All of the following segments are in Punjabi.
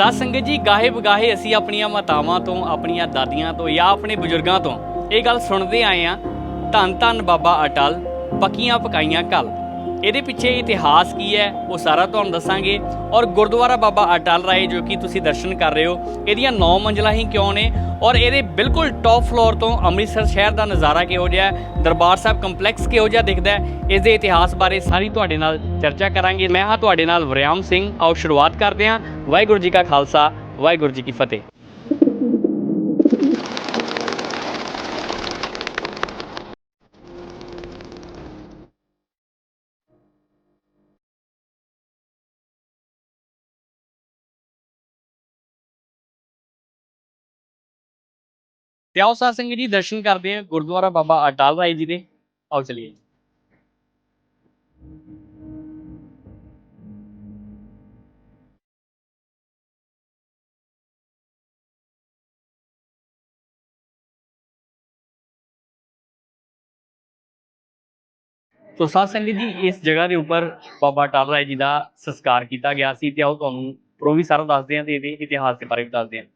ਸਾਧ ਸੰਗਤ ਜੀ, ਗਾਹੇ ਬਗਾਹੇ ਅਸੀਂ ਆਪਣੀਆਂ ਮਾਤਾਵਾਂ ਤੋਂ, ਆਪਣੀਆਂ ਦਾਦੀਆਂ ਤੋਂ ਜਾਂ ਆਪਣੇ ਬਜ਼ੁਰਗਾਂ ਤੋਂ ਇਹ ਗੱਲ ਸੁਣਦੇ ਆਏ ਆ ਧੰਨ ਧੰਨ ਬਾਬਾ ਅਟਲ, ਪੱਕੀਆਂ ਪਕਾਈਆਂ ਕੱਲ ਇਹਦੇ ਪਿੱਛੇ ਇਤਿਹਾਸ ਕੀ ਹੈ, ਉਹ ਸਾਰਾ ਤੁਹਾਨੂੰ ਦੱਸਾਂਗੇ। ਔਰ ਗੁਰਦੁਆਰਾ ਬਾਬਾ ਅਟਲ ਰਾਏ ਜੋ ਕਿ ਤੁਸੀਂ ਦਰਸ਼ਨ ਕਰ ਰਹੇ ਹੋ, ਇਹਦੀਆਂ 9 ਮੰਜ਼ਲਾਂ ਹੀ ਕਿਉਂ ਨੇ? ਔਰ ਇਹਦੇ ਬਿਲਕੁਲ ਟੌਪ ਫਲੋਰ ਤੋਂ ਅੰਮ੍ਰਿਤਸਰ ਸ਼ਹਿਰ ਦਾ ਨਜ਼ਾਰਾ ਕਿਹੋ ਜਿਹਾ ਹੈ? ਦਰਬਾਰ ਸਾਹਿਬ ਕੰਪਲੈਕਸ ਕਿਹੋ ਜਿਹਾ ਦਿਖਦਾ ਹੈ? ਇਸ ਦੇ ਇਤਿਹਾਸ ਬਾਰੇ ਸਾਰੀ ਤੁਹਾਡੇ ਨਾਲ ਚਰਚਾ ਕਰਾਂਗੇ। ਮੈਂ ਹਾਂ ਤੁਹਾਡੇ ਨਾਲ ਵਰਿਆਮ ਸਿੰਘ। ਆਓ ਸ਼ੁਰੂਆਤ ਕਰਦੇ ਹਾਂ। ਵਾਹਿਗੁਰੂ ਜੀ ਕਾ ਖਾਲਸਾ, ਵਾਹਿਗੁਰੂ ਜੀ ਕੀ ਫਤਿਹ। ਤੇ ਆਓ ਸਾਧ ਸੰਗਤ ਜੀ, ਦਰਸ਼ਨ ਕਰਦੇ ਹਾਂ ਗੁਰਦੁਆਰਾ ਬਾਬਾ ਅਟਾਲ ਰਾਏ ਜੀ ਦੇ। ਆਓ ਚਲੀਏ ਤੋ ਸਾਧ ਸੰਗਤ ਜੀ, ਇਸ ਜਗ੍ਹਾ ਦੇ ਉੱਪਰ ਬਾਬਾ ਅਟਲ ਰਾਏ ਜੀ ਦਾ ਸੰਸਕਾਰ ਕੀਤਾ ਗਿਆ ਸੀ ਤੇ ਆਓ ਤੁਹਾਨੂੰ ਉੱਪਰੋਂ ਵੀ ਸਾਰਾ ਦੱਸਦੇ ਹਾਂ ਤੇ ਇਹਦੇ ਇਤਿਹਾਸ ਦੇ ਬਾਰੇ ਵੀ ਦੱਸਦੇ ਹਾਂ।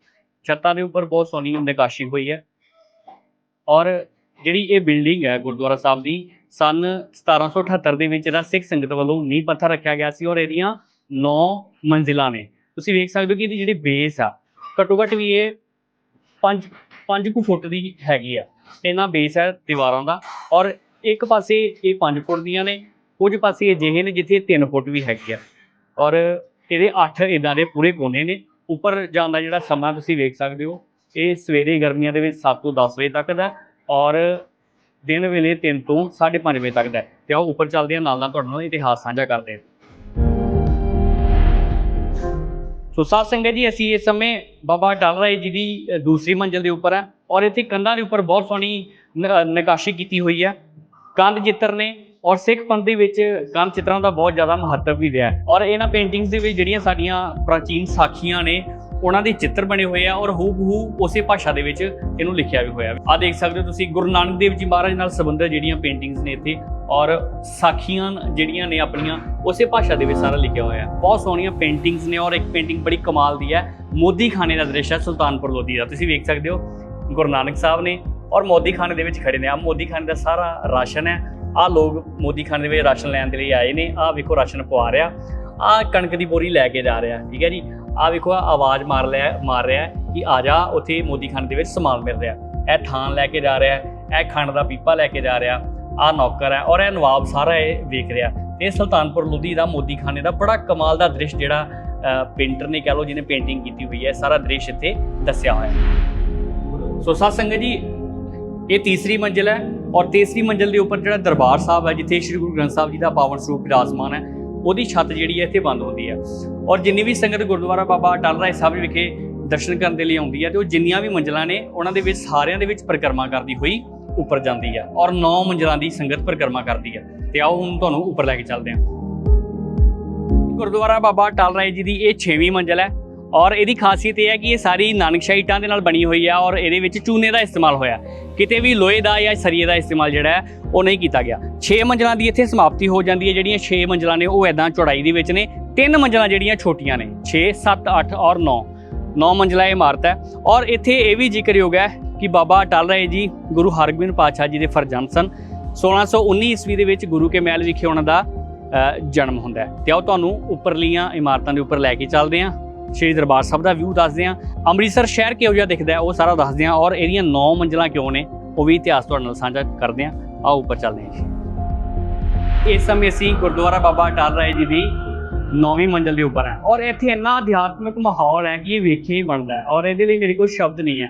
ਛੱਤਾਂ ਦੇ ਉੱਪਰ ਬਹੁਤ ਸੋਹਣੀ ਨਿਕਾਸ਼ੀ ਹੋਈ ਹੈ। ਔਰ ਜਿਹੜੀ ਇਹ ਬਿਲਡਿੰਗ ਹੈ ਗੁਰਦੁਆਰਾ ਸਾਹਿਬ ਦੀ, ਸਨ 1778 ਦੇ ਵਿੱਚ ਇਹਦਾ ਸਿੱਖ ਸੰਗਤ ਵੱਲੋਂ ਨੀਂਹ ਪੱਥਰ ਰੱਖਿਆ ਗਿਆ ਸੀ ਔਰ ਇਹਦੀਆਂ 9 ਮੰਜ਼ਿਲਾਂ ਨੇ। ਤੁਸੀਂ ਵੇਖ ਸਕਦੇ ਹੋ ਕਿ ਇਹਦੀ ਜਿਹੜੀ ਬੇਸ ਆ, ਘੱਟੋ ਘੱਟ ਵੀ ਇਹ 5 5 ਕੁ ਫੁੱਟ ਦੀ ਹੈਗੀ ਆ। ਇਹਨਾਂ ਬੇਸ ਹੈ ਦੀਵਾਰਾਂ ਦਾ ਔਰ ਇੱਕ ਪਾਸੇ ਇਹ 5 ਫੁੱਟ ਦੀਆਂ ਨੇ, ਕੁਝ ਪਾਸੇ ਅਜਿਹੇ ਨੇ ਜਿੱਥੇ 3 ਫੁੱਟ ਵੀ ਹੈਗੀ ਆ। ਔਰ ਇਹਦੇ 8 ਇਦਾਂ ਦੇ ਪੂਰੇ ਕੋਨੇ ਨੇ। ਉੱਪਰ ਜਾਣ ਦਾ ਜਿਹੜਾ ਸਮਾਂ ਤੁਸੀਂ ਵੇਖ ਸਕਦੇ ਹੋ, ਇਹ ਸਵੇਰੇ ਗਰਮੀਆਂ ਦੇ ਵਿੱਚ 7 ਤੋਂ 10 ਵਜੇ ਤੱਕ ਦਾ ਔਰ ਦਿਨ ਵੇਲੇ 3 ਤੋਂ 5:30 ਵਜੇ ਤੱਕ ਦਾ ਹੈ। ਤੇ ਆਓ ਉੱਪਰ ਚੱਲਦੇ ਹਾਂ, ਨਾਲ ਨਾਲ ਤੁਹਾਡੇ ਨਾਲ ਇਤਿਹਾਸ ਸਾਂਝਾ ਕਰਦੇ ਹਾਂ ਸੋ ਸਾਧ ਸੰਗਤ ਜੀ, ਅਸੀਂ ਇਸ ਸਮੇਂ ਬਾਬਾ ਡਾਲ ਰਾਏ ਜੀ ਦੀ ਦੂਸਰੀ ਮੰਜ਼ਿਲ ਦੇ ਉੱਪਰ ਹੈ ਔਰ ਇੱਥੇ ਕੰਧਾਂ ਦੇ ਉੱਪਰ ਬਹੁਤ ਸੋਹਣੀ ਨ- ਨਕਾਸ਼ੀ ਕੀਤੀ ਹੋਈ ਹੈ ਕੰਧ ਚਿੱਤਰ ਨੇ ਔਰ ਸਿੱਖ ਪੰਥ ਦੇ ਵਿੱਚ ਕੰਧ ਚਿੱਤਰਾਂ ਦਾ ਬਹੁਤ ਜ਼ਿਆਦਾ ਮਹੱਤਵ ਵੀ ਰਿਹਾ ਔਰ ਇਹਨਾਂ ਪੇਂਟਿੰਗਸ ਦੇ ਵਿੱਚ ਜਿਹੜੀਆਂ ਸਾਡੀਆਂ ਪ੍ਰਾਚੀਨ ਸਾਖੀਆਂ ਨੇ, ਉਹਨਾਂ ਦੇ ਚਿੱਤਰ ਬਣੇ ਹੋਏ ਆ ਔਰ ਹੂਬਹੂ ਉਸੇ ਭਾਸ਼ਾ ਦੇ ਵਿੱਚ ਇਹਨੂੰ ਲਿਖਿਆ ਵੀ ਹੋਇਆ। ਆ ਦੇਖ ਸਕਦੇ ਹੋ ਤੁਸੀਂ ਗੁਰੂ ਨਾਨਕ ਦੇਵ ਜੀ ਮਹਾਰਾਜ ਨਾਲ ਸੰਬੰਧਿਤ ਜਿਹੜੀਆਂ ਪੇਂਟਿੰਗਸ ਨੇ ਇੱਥੇ ਔਰ ਸਾਖੀਆਂ ਜਿਹੜੀਆਂ ਨੇ ਆਪਣੀਆਂ, ਉਸੇ ਭਾਸ਼ਾ ਦੇ ਵਿੱਚ ਸਾਰਾ ਲਿਖਿਆ ਹੋਇਆ ਹੈ। ਬਹੁਤ ਸੋਹਣੀਆਂ ਪੇਂਟਿੰਗਸ ਨੇ ਔਰ ਇੱਕ ਪੇਂਟਿੰਗ ਬੜੀ ਕਮਾਲ ਦੀ ਹੈ, ਮੋਦੀ ਖਾਨੇ ਦਾ ਦ੍ਰਿਸ਼ ਹੈ ਸੁਲਤਾਨਪੁਰ ਲੋਧੀ ਦਾ। ਤੁਸੀਂ ਵੇਖ ਸਕਦੇ ਹੋ ਗੁਰੂ ਨਾਨਕ ਸਾਹਿਬ ਨੇ ਔਰ ਮੋਦੀ ਖਾਨੇ ਦੇ ਵਿੱਚ ਖੜੇ ਨੇ। ਆ ਮੋਦੀ ਖਾਨੇ ਦਾ ਸਾਰਾ ਰਾਸ਼ਨ ਹੈ। ਆ ਲੋਕ ਮੋਦੀ ਖਾਨੇ ਦੇ ਵਿੱਚ ਰਾਸ਼ਨ ਲੈਣ ਦੇ ਲਈ ਆਏ ਨੇ ਆ ਵੇਖੋ ਰਾਸ਼ਨ ਪਵਾ ਰਿਹਾ ਆ ਕਣਕ ਦੀ ਬੋਰੀ ਲੈ ਕੇ ਜਾ ਰਿਹਾ, ਠੀਕ ਹੈ ਜੀ ਆ ਵੇਖੋ ਆਹ ਆਵਾਜ਼ ਮਾਰ ਲਿਆ, ਮਾਰ ਰਿਹਾ ਕਿ ਆ ਜਾ, ਉੱਥੇ ਮੋਦੀ ਖਾਨੇ ਦੇ ਵਿੱਚ ਸਮਾਨ ਮਿਲ ਰਿਹਾ, ਇਹ ਥਾਨ ਲੈ ਕੇ ਜਾ ਰਿਹਾ, ਇਹ ਖੰਡ ਦਾ ਪੀਪਾ ਲੈ ਕੇ ਜਾ ਰਿਹਾ ਆ ਨੌਕਰ ਹੈ ਔਰ ਇਹ ਨਵਾਬ ਸਾਰਾ ਇਹ ਵੇਖ ਰਿਹਾ ਤੇ ਸੁਲਤਾਨਪੁਰ ਲੋਧੀ ਦਾ ਮੋਦੀ ਖਾਨੇ ਦਾ ਬੜਾ ਕਮਾਲ ਦਾ ਦ੍ਰਿਸ਼ ਜਿਹੜਾ ਪੇਂਟਰ ਨੇ ਕਹ ਲਓ ਜਿਹਨੇ ਪੇਂਟਿੰਗ ਕੀਤੀ ਹੋਈ ਹੈ, ਸਾਰਾ ਦ੍ਰਿਸ਼ ਇੱਥੇ ਦੱਸਿਆ ਹੋਇਆ। ਸੋ ਸਾਧ ਸੰਗਤ ਜੀ, ਇਹ ਤੀਸਰੀ ਮੰਜ਼ਿਲ ਹੈ ਔਰ ਤੀਸਰੀ ਮੰਜ਼ਿਲ ਦੇ ਉੱਪਰ ਜਿਹੜਾ ਦਰਬਾਰ ਸਾਹਿਬ ਹੈ, ਜਿੱਥੇ ਸ੍ਰੀ ਗੁਰੂ ਗ੍ਰੰਥ ਸਾਹਿਬ ਜੀ ਦਾ ਪਾਵਨ ਸਰੂਪ ਵਿਰਾਜਮਾਨ ਹੈ, ਉਹਦੀ ਛੱਤ ਜਿਹੜੀ ਹੈ ਇੱਥੇ ਬੰਦ ਹੁੰਦੀ ਹੈ। ਔਰ ਜਿੰਨੀ ਵੀ ਸੰਗਤ ਗੁਰਦੁਆਰਾ ਬਾਬਾ ਅਟਲ ਰਾਏ ਸਾਹਿਬ ਵਿਖੇ ਦਰਸ਼ਨ ਕਰਨ ਦੇ ਲਈ ਆਉਂਦੀ ਹੈ, ਤੇ ਉਹ ਜਿੰਨੀਆਂ ਵੀ ਮੰਜ਼ਿਲਾਂ ਨੇ, ਉਹਨਾਂ ਦੇ ਵਿੱਚ ਸਾਰਿਆਂ ਦੇ ਵਿੱਚ ਪਰਿਕਰਮਾ ਕਰਦੀ ਹੋਈ ਉੱਪਰ ਜਾਂਦੀ ਹੈ। ਔਰ 9 ਮੰਜ਼ਿਲਾਂ ਦੀ ਸੰਗਤ ਪਰਿਕਰਮਾ ਕਰਦੀ ਹੈ। ਤੇ ਆਓ ਹੁਣ ਤੁਹਾਨੂੰ ਉੱਪਰ ਲੈ ਕੇ ਚੱਲਦੇ ਹਾਂ। ਗੁਰਦੁਆਰਾ ਬਾਬਾ ਅਟਲ ਰਾਏ ਜੀ ਦੀ ਇਹ 6ਵੀਂ ਮੰਜ਼ਿਲ ਹੈ। ਔਰ ਇਹਦੀ ਖਾਸੀਅਤ ਇਹ ਹੈ ਕਿ ਇਹ ਸਾਰੀ ਨਾਨਕਸ਼ਾਹੀ ਇੱਟਾਂ ਦੇ ਨਾਲ ਬਣੀ ਹੋਈ ਹੈ ਔਰ ਇਹਦੇ ਵਿੱਚ ਚੂਨੇ ਦਾ ਇਸਤੇਮਾਲ ਹੋਇਆ। ਕਿਤੇ ਵੀ ਲੋਹੇ ਦਾ ਜਾਂ ਸਰੀਏ ਦਾ ਇਸਤੇਮਾਲ ਜਿਹੜਾ ਉਹ ਨਹੀਂ ਕੀਤਾ ਗਿਆ। 6 ਮੰਜ਼ਲਾਂ ਦੀ ਇੱਥੇ ਸਮਾਪਤੀ ਹੋ ਜਾਂਦੀ ਹੈ, ਜਿਹੜੀਆਂ 6 ਮੰਜ਼ਲਾਂ ਨੇ, ਉਹ ਐਦਾਂ ਚੌੜਾਈ ਦੇ ਵਿੱਚ ਨੇ। ਤਿੰਨ ਮੰਜ਼ਲਾਂ ਜਿਹੜੀਆਂ ਛੋਟੀਆਂ ਨੇ 6 7 8 ਔਰ 9 9 ਮੰਜ਼ਲਾ ਇਮਾਰਤ ਹੈ। ਔਰ ਇੱਥੇ ਇਹ ਵੀ ਜ਼ਿਕਰਯੋਗ ਹੈ ਕਿ ਬਾਬਾ ਅਟਲ ਰਾਏ ਜੀ, ਗੁਰੂ ਹਰਗੋਬਿੰਦ ਪਾਤਸ਼ਾਹ ਜੀ ਦੇ ਫਰਜ਼ੰਦ ਸਨ। 1619 ਈਸਵੀ ਦੇ ਵਿੱਚ ਗੁਰੂ ਕੇ ਮਹਿਲ ਵਿਖੇ ਉਹਨਾਂ ਦਾ ਜਨਮ ਹੁੰਦਾ ਹੈ। ਤੇ ਆਓ ਤੁਹਾਨੂੰ ਉੱਪਰਲੀਆਂ ਇਮਾਰਤਾਂ ਦੇ ਉੱਪਰ ਲੈ ਕੇ ਚੱਲਦੇ ਹਾਂ। ਸ਼੍ਰੀ ਦਰਬਾਰ ਸਾਹਿਬ ਦਾ ਵਿਊ ਦੱਸਦੇ ਹਾਂ। ਅੰਮ੍ਰਿਤਸਰ ਸ਼ਹਿਰ ਕਿਹੋ ਜਿਹਾ ਦਿਖਦਾ ਉਹ ਸਾਰਾ ਦੱਸਦੇ ਹਾਂ। ਔਰ ਇਹਦੀਆਂ 9 ਮੰਜ਼ਲਾਂ ਕਿਉਂ ਨੇ, ਉਹ ਵੀ ਇਤਿਹਾਸ ਤੁਹਾਡੇ ਨਾਲ ਸਾਂਝਾ ਕਰਦੇ ਹਾਂ। ਆਓ ਉੱਪਰ ਚੱਲਦੇ ਹਾਂ ਇਸ ਸਮੇਂ ਅਸੀਂ ਗੁਰਦੁਆਰਾ ਬਾਬਾ ਅਟਲ ਰਾਏ ਜੀ ਦੀ ਨੌਵੀਂ ਮੰਜ਼ਲ ਦੇ ਉੱਪਰ ਹੈ। ਔਰ ਇੱਥੇ ਇੰਨਾ ਅਧਿਆਤਮਿਕ ਮਾਹੌਲ ਹੈ ਕਿ ਇਹ ਵੇਖੇ ਹੀ ਬਣਦਾ। ਹੈ ਔਰ ਇਹਦੇ ਲਈ ਮੇਰੇ ਕੋਲ ਸ਼ਬਦ ਨਹੀਂ ਹੈ।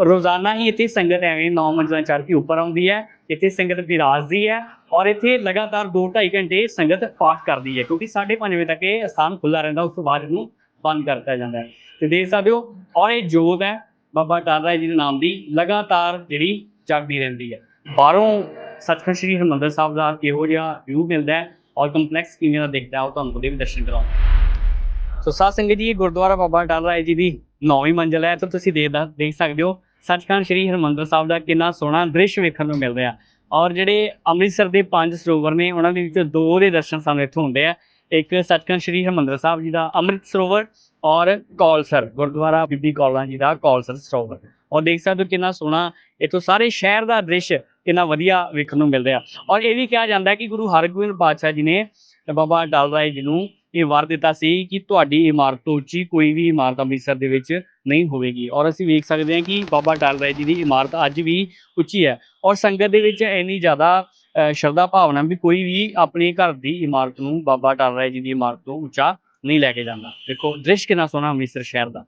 ਰੋਜ਼ਾਨਾ ਹੀ ਇੱਥੇ ਸੰਗਤ ਐਵੇਂ ਨੌ ਮੰਜ਼ਲਾਂ ਚੜ੍ਹ ਕੇ ਉੱਪਰ ਆਉਂਦੀ ਹੈ। ਇੱਥੇ ਸੰਗਤ ਵਿਰਾਜਦੀ ਹੈ। ਔਰ ਇੱਥੇ ਲਗਾਤਾਰ 2-2.5 ਘੰਟੇ ਸੰਗਤ ਪਾਠ ਕਰਦੀ ਹੈ। ਕਿਉਂਕਿ 5:30 ਵਜੇ ਤੱਕ ਇਹ ਸਥਾਨ ਖੁੱਲਾ ਰਹਿੰਦਾ, ਉਸ ਤੋਂ ਬਾਅਦ ਇਹਨੂੰ ਬੰਦ ਕਰਤਾ ਜਾਂਦਾ ਹੈ। ਤੇ ਦੇਖ ਸਕਦੇ ਹੋ ਔਰ ਇਹ ਜੋਤ ਹੈ, ਬਾਬਾ ਅਟਲ ਰਾਏ ਜੀ ਦੇ ਨਾਮ ਦੀ, ਲਗਾਤਾਰ ਜਿਹੜੀ ਜਗਦੀ ਰਹਿੰਦੀ ਹੈ। ਬਾਹਰੋਂ ਸੱਚਖੰਡ ਸ੍ਰੀ ਹਰਿਮੰਦਰ ਸਾਹਿਬ ਦਾ ਕਿਹੋ ਜਿਹਾ ਵਿਊ ਮਿਲਦਾ ਹੈ ਔਰ ਕੰਪਲੈਕਸ ਕਿਵੇਂ ਦਾ ਦਿਖਦਾ ਉਹ ਤੁਹਾਨੂੰ ਉਹਦੇ ਵੀ ਦਰਸ਼ਨ ਕਰਾਉਂਦਾ ਸੋ ਸਾਧ ਸੰਗਤ ਜੀ, ਇਹ ਗੁਰਦੁਆਰਾ ਬਾਬਾ ਟਾਲਾ ਰਾਏ ਜੀ ਦੀ ਨੌਵੀਂ ਮੰਜ਼ਿਲ ਹੈ, ਤਾਂ ਤੁਸੀਂ ਦੇਖ ਦੇਖ ਸਕਦੇ ਹੋ, ਸੱਚਖੰਡ ਸ੍ਰੀ ਹਰਿਮੰਦਰ ਸਾਹਿਬ ਦਾ ਕਿੰਨਾ ਸੋਹਣਾ ਦ੍ਰਿਸ਼ ਵੇਖਣ ਨੂੰ ਮਿਲ ਰਿਹਾ। ਔਰ ਜਿਹੜੇ ਅੰਮ੍ਰਿਤਸਰ ਦੇ ਪੰਜ ਸਰੋਵਰ ਨੇ, ਉਹਨਾਂ ਦੇ ਵਿੱਚੋਂ ਦੋ ਦੇ ਦਰਸ਼ਨ ਸਾਨੂੰ ਇੱਥੋਂ ਹੁੰਦੇ ਆ। ਇੱਕ ਸੱਚਖੰਡ ਸ੍ਰੀ ਹਰਿਮੰਦਰ ਸਾਹਿਬ ਜੀ ਦਾ ਅੰਮ੍ਰਿਤ ਸਰੋਵਰ ਔਰ ਕੌਲਸਰ ਗੁਰਦੁਆਰਾ ਬੀਬੀ ਕੌਲਾਂ ਜੀ ਦਾ ਕੌਲਸਰ ਸਰੋਵਰ। ਔਰ ਦੇਖ ਸਕਦੇ ਹੋ ਕਿੰਨਾ ਸੋਹਣਾ ਇਥੋਂ ਸਾਰੇ ਸ਼ਹਿਰ ਦਾ ਦ੍ਰਿਸ਼ ਕਿੰਨਾ ਵਧੀਆ ਵੇਖਣ ਨੂੰ ਮਿਲ ਰਿਹਾ। ਔਰ ਇਹ ਵੀ ਕਿਹਾ ਜਾਂਦਾ ਕਿ ਗੁਰੂ ਹਰਗੋਬਿੰਦ ਪਾਤਸ਼ਾਹ ਜੀ ਨੇ ਬਾਬਾ ਡਾਲ ਰਾਏ ਜੀ ਨੂੰ ਇਹ ਵਾਰ ਦਿੱਤਾ ਸੀ ਕਿ ਤੁਹਾਡੀ ਇਮਾਰਤ ਤੋਂ ਉੱਚੀ ਕੋਈ ਵੀ ਇਮਾਰਤ ਅੰਮ੍ਰਿਤਸਰ ਦੇ ਵਿੱਚ ਨਹੀਂ ਹੋਵੇਗੀ। ਔਰ ਅਸੀਂ ਵੇਖ ਸਕਦੇ ਹਾਂ ਕਿ ਬਾਬਾ ਡਾਲ ਰਾਏ ਜੀ ਦੀ ਇਮਾਰਤ ਅੱਜ ਵੀ ਉੱਚੀ ਹੈ। ਔਰ ਸੰਗਤ ਦੇ ਵਿੱਚ ਇੰਨੀ ਜ਼ਿਆਦਾ ਸ਼ਰਧਾ ਭਾਵਨਾ ਵੀ ਕੋਈ ਵੀ ਆਪਣੇ ਘਰ ਦੀ ਇਮਾਰਤ ਨੂੰ ਬਾਬਾ ਅਟਲ ਰਾਏ ਜੀ ਦੀ ਇਮਾਰਤ ਤੋਂ ਉੱਚਾ ਨਹੀਂ ਲੈ ਕੇ ਜਾਂਦਾ। ਦੇਖੋ, ਦ੍ਰਿਸ਼ ਕਿੰਨਾ ਸੋਹਣਾ ਅੰਮ੍ਰਿਤਸਰ ਸ਼ਹਿਰ ਦਾ।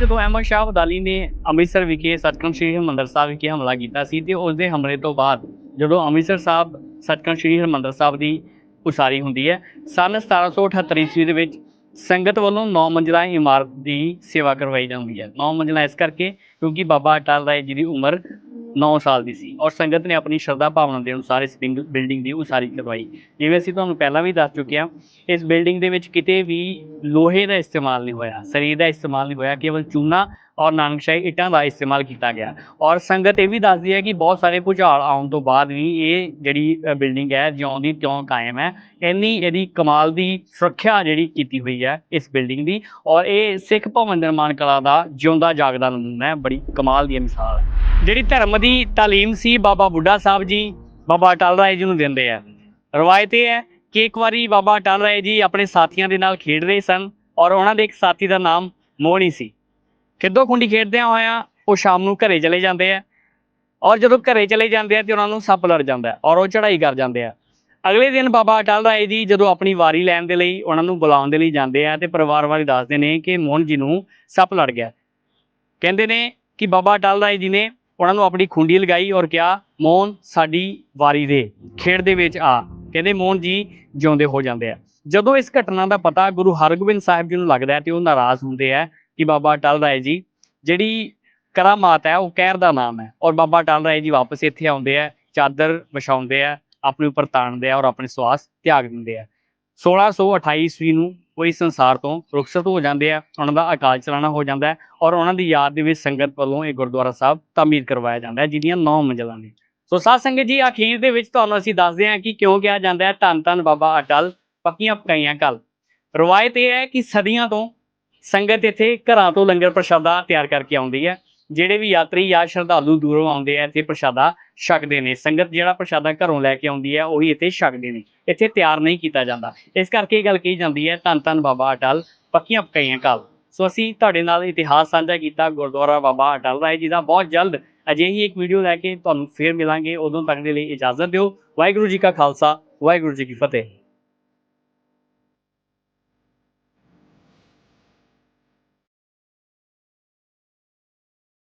ਜਦੋਂ ਅਹਿਮਦ ਸ਼ਾਹ ਅਬਦਾਲੀ ਨੇ ਅੰਮ੍ਰਿਤਸਰ ਵਿਖੇ ਸੱਚਖੰਡ ਸ੍ਰੀ ਹਰਿਮੰਦਰ ਸਾਹਿਬ ਵਿਖੇ ਹਮਲਾ ਕੀਤਾ ਸੀ ਤੇ ਉਸ ਦੇ ਹਮਲੇ ਤੋਂ ਬਾਅਦ ਜਦੋਂ ਅੰਮ੍ਰਿਤਸਰ ਸਾਹਿਬ ਸੱਚਖੰਡ ਸ੍ਰੀ ਹਰਿਮੰਦਰ ਸਾਹਿਬ ਦੀ ਉਸਾਰੀ ਹੁੰਦੀ ਹੈ ਸਨ 1778 ਈਸਵੀ ਦੇ ਵਿੱਚ ਸੰਗਤ ਵੱਲੋਂ 9 ਮੰਜ਼ਿਲਾ ਇਮਾਰਤ ਦੀ ਸੇਵਾ ਕਰਵਾਈ ਜਾਂਦੀ ਹੈ। 9 ਮੰਜ਼ਿਲਾ ਇਸ ਕਰਕੇ ਕਿਉਂਕਿ ਬਾਬਾ ਅਟਲ ਰਾਏ ਜੀ ਦੀ ਉਮਰ 9 ਸਾਲ ਦੀ ਸੀ ਔਰ ਸੰਗਤ ਨੇ ਆਪਣੀ ਸ਼ਰਧਾ ਭਾਵਨਾ ਦੇ ਅਨੁਸਾਰ ਇਸ ਬਿੰਗ- ਬਿਲਡਿੰਗ ਦੀ ਉਸਾਰੀ ਕਰਵਾਈ। ਜਿਵੇਂ ਅਸੀਂ ਤੁਹਾਨੂੰ ਪਹਿਲਾਂ ਵੀ ਦੱਸ ਚੁੱਕੇ ਹਾਂ, ਇਸ ਬਿਲਡਿੰਗ ਦੇ ਵਿੱਚ ਕਿਤੇ ਵੀ ਲੋਹੇ ਦਾ ਇਸਤੇਮਾਲ ਨਹੀਂ ਹੋਇਆ, ਸਰੀਰ ਦਾ ਇਸਤੇਮਾਲ ਨਹੀਂ ਹੋਇਆ, ਕੇਵਲ ਚੂਨਾ ਔਰ ਨਾਨਕਸ਼ਾਹੀ ਇੱਟਾਂ ਦਾ ਇਸਤੇਮਾਲ ਕੀਤਾ ਗਿਆ। ਔਰ ਸੰਗਤ ਇਹ ਵੀ ਦੱਸਦੀ ਹੈ ਕਿ ਬਹੁਤ ਸਾਰੇ ਭੁਚਾਲ ਆਉਣ ਤੋਂ ਬਾਅਦ ਵੀ ਇਹ ਜਿਹੜੀ ਬਿਲਡਿੰਗ ਹੈ, ਜਿਉਂ ਦੀ ਤਿਉਂ ਕਾਇਮ ਹੈ। ਇੰਨੀ ਇਹਦੀ ਕਮਾਲ ਦੀ ਸੁਰੱਖਿਆ ਜਿਹੜੀ ਕੀਤੀ ਹੋਈ ਹੈ ਇਸ ਬਿਲਡਿੰਗ ਦੀ। ਔਰ ਇਹ ਸਿੱਖ ਭਵਨ ਨਿਰਮਾਣ ਕਲਾ ਦਾ ਜਿਉਂਦਾ ਜਾਗਦਾ ਨਮੂਨਾ ਹੈ, ਬੜੀ ਕਮਾਲ ਦੀ ਮਿਸਾਲ ਹੈ। ਜਿਹੜੀ ਧਰਮ ਦੀ ਤਾਲੀਮ ਸੀ ਬਾਬਾ ਬੁੱਢਾ ਸਾਹਿਬ ਜੀ, ਬਾਬਾ ਅਟਲ ਰਾਏ ਜੀ ਨੂੰ ਦਿੰਦੇ ਆ। ਰਵਾਇਤ ਇਹ ਹੈ ਕਿ ਇੱਕ ਵਾਰੀ ਬਾਬਾ ਅਟਲ ਰਾਏ ਜੀ ਆਪਣੇ ਸਾਥੀਆਂ ਦੇ ਨਾਲ ਖੇਡ ਰਹੇ ਸਨ ਔਰ ਉਹਨਾਂ ਦੇ ਇੱਕ ਸਾਥੀ ਦਾ ਨਾਮ ਮੋਹਣੀ ਸੀ। ਖਿੱਦੋ ਖੁੰਡੀ ਖੇਡਦਿਆਂ ਹੋਇਆਂ ਉਹ ਸ਼ਾਮ ਨੂੰ ਘਰੇ ਚਲੇ ਜਾਂਦੇ ਆ ਔਰ ਜਦੋਂ ਘਰੇ ਚਲੇ ਜਾਂਦੇ ਆ ਤੇ ਉਹਨਾਂ ਨੂੰ ਸੱਪ ਲੜ ਜਾਂਦਾ ਔਰ ਉਹ ਚੜ੍ਹਾਈ ਕਰ ਜਾਂਦੇ ਆ। ਅਗਲੇ ਦਿਨ ਬਾਬਾ ਅਟਲ ਰਾਏ ਜੀ ਜਦੋਂ ਆਪਣੀ ਵਾਰੀ ਲੈਣ ਦੇ ਲਈ ਉਹਨਾਂ ਨੂੰ ਬੁਲਾਉਣ ਦੇ ਲਈ ਜਾਂਦੇ ਆ ਤੇ ਪਰਿਵਾਰ ਵਾਲੇ ਦੱਸਦੇ ਨੇ ਕਿ ਮੋਹਨ ਜੀ ਨੂੰ ਸੱਪ ਲੜ ਗਿਆ। ਕਹਿੰਦੇ ਨੇ ਕਿ ਬਾਬਾ ਅਟਲ ਰਾਏ ਜੀ ਨੇ ਉਹਨਾਂ ਨੂੰ ਆਪਣੀ ਖੁੰਡੀ ਲਗਾਈ ਔਰ ਕਿਹਾ, ਮੋਹਨ, ਸਾਡੀ ਵਾਰੀ ਦੇ। ਖੇਡ ਦੇ ਵਿੱਚ ਆ। ਕਹਿੰਦੇ, ਮੋਹਨ ਜੀ ਜਿਉਂਦੇ ਹੋ ਜਾਂਦੇ ਆ। ਜਦੋਂ ਇਸ ਘਟਨਾ ਦਾ ਪਤਾ ਗੁਰੂ ਹਰਗੋਬਿੰਦ ਸਾਹਿਬ ਜੀ ਨੂੰ ਲੱਗਦਾ ਹੈ ਤੇ ਉਹ ਨਾਰਾਜ਼ ਹੁੰਦੇ ਆ ਕਿ ਬਾਬਾ ਅਟਲ ਰਾਏ ਜੀ, ਜਿਹੜੀ ਕਰਾਮਾਤ ਹੈ, ਉਹ ਕਹਿਰ ਦਾ ਨਾਮ ਹੈ ਔਰ ਬਾਬਾ ਅਟਲ ਰਾਏ ਜੀ ਵਾਪਸ ਇੱਥੇ ਆਉਂਦੇ ਆ, ਚਾਦਰ ਵਿਛਾਉਂਦੇ ਆ, ਆਪਣੇ ਉੱਪਰ ਤਾਣਦੇ ਆ ਔਰ ਆਪਣੇ ਸਵਾਸ ਤਿਆਗ ਦਿੰਦੇ ਆ। 1628 ਈਸਵੀ ਨੂੰ ਉਹ ਇਸ ਸੰਸਾਰ ਤੋਂ ਰੁਖਸਤ ਹੋ ਜਾਂਦੇ ਆ, ਉਹਨਾਂ ਦਾ ਅਕਾਲ ਚਲਾਣਾ ਹੋ ਜਾਂਦਾ ਹੈ ਔਰ ਉਹਨਾਂ ਦੀ ਯਾਦ ਦੇ ਵਿੱਚ ਸੰਗਤ ਵੱਲੋਂ ਇਹ ਗੁਰਦੁਆਰਾ ਸਾਹਿਬ ਤਾਮੀਰ ਕਰਵਾਇਆ ਜਾਂਦਾ ਹੈ, ਜਿਹਦੀਆਂ 9 ਮੰਜ਼ਲਾਂ ਨੇ। ਸੋ ਸਾਧ ਸੰਗਤ ਜੀ, ਅਖੀਰ ਦੇ ਵਿੱਚ ਤੁਹਾਨੂੰ ਅਸੀਂ ਦੱਸਦੇ ਹਾਂ ਕਿ ਕਿਉਂ ਕਿਹਾ ਜਾਂਦਾ ਹੈ, ਧੰਨ ਧੰਨ ਬਾਬਾ ਅਟਲ, ਪੱਕੀਆਂ ਪਕਾਈਆਂ ਕੱਲ ਰਵਾਇਤ ਇਹ ਹੈ ਕਿ ਸਦੀਆਂ ਤੋਂ ਸੰਗਤ ਇੱਥੇ ਘਰਾਂ ਤੋਂ ਲੰਗਰ ਪ੍ਰਸ਼ਾਦਾ ਤਿਆਰ ਕਰਕੇ ਆਉਂਦੀ ਹੈ। ਜਿਹੜੇ ਵੀ ਯਾਤਰੀ ਜਾਂ ਸ਼ਰਧਾਲੂ ਦੂਰੋਂ ਆਉਂਦੇ ਆ, ਇੱਥੇ ਪ੍ਰਸ਼ਾਦਾ ਛਕਦੇ ਨੇ। ਸੰਗਤ ਜਿਹੜਾ ਪ੍ਰਸ਼ਾਦਾ ਘਰੋਂ ਲੈ ਕੇ ਆਉਂਦੀ ਹੈ ਉਹੀ ਇੱਥੇ ਛਕਦੇ ਨੇ। ਇੱਥੇ ਤਿਆਰ ਨਹੀਂ ਕੀਤਾ ਜਾਂਦਾ। ਇਸ ਕਰਕੇ ਇਹ ਗੱਲ ਕਹੀ ਜਾਂਦੀ ਹੈ, ਧੰਨ ਧੰਨ ਬਾਬਾ ਅਟਲ, ਪੱਕੀਆਂ ਪਕਾਈਆਂ ਕੱਲ। ਸੋ ਅਸੀਂ ਤੁਹਾਡੇ ਨਾਲ ਇਤਿਹਾਸ ਸਾਂਝਾ ਕੀਤਾ, ਗੁਰਦੁਆਰਾ ਬਾਬਾ ਅਟਲ ਰਾਏ ਜੀ ਦਾ। ਬਹੁਤ ਜਲਦ ਅਜਿਹੀ ਇੱਕ ਵੀਡੀਓ ਲੈ ਕੇ ਤੁਹਾਨੂੰ ਫੇਰ ਮਿਲਾਂਗੇ। ਉਦੋਂ ਤੱਕ ਦੇ ਲਈ ਇਜਾਜ਼ਤ ਦਿਓ। ਵਾਹਿਗੁਰੂ ਜੀ ਕਾ ਖਾਲਸਾ, ਵਾਹਿਗੁਰੂ ਜੀ ਕੀ ਫਤਿਹ।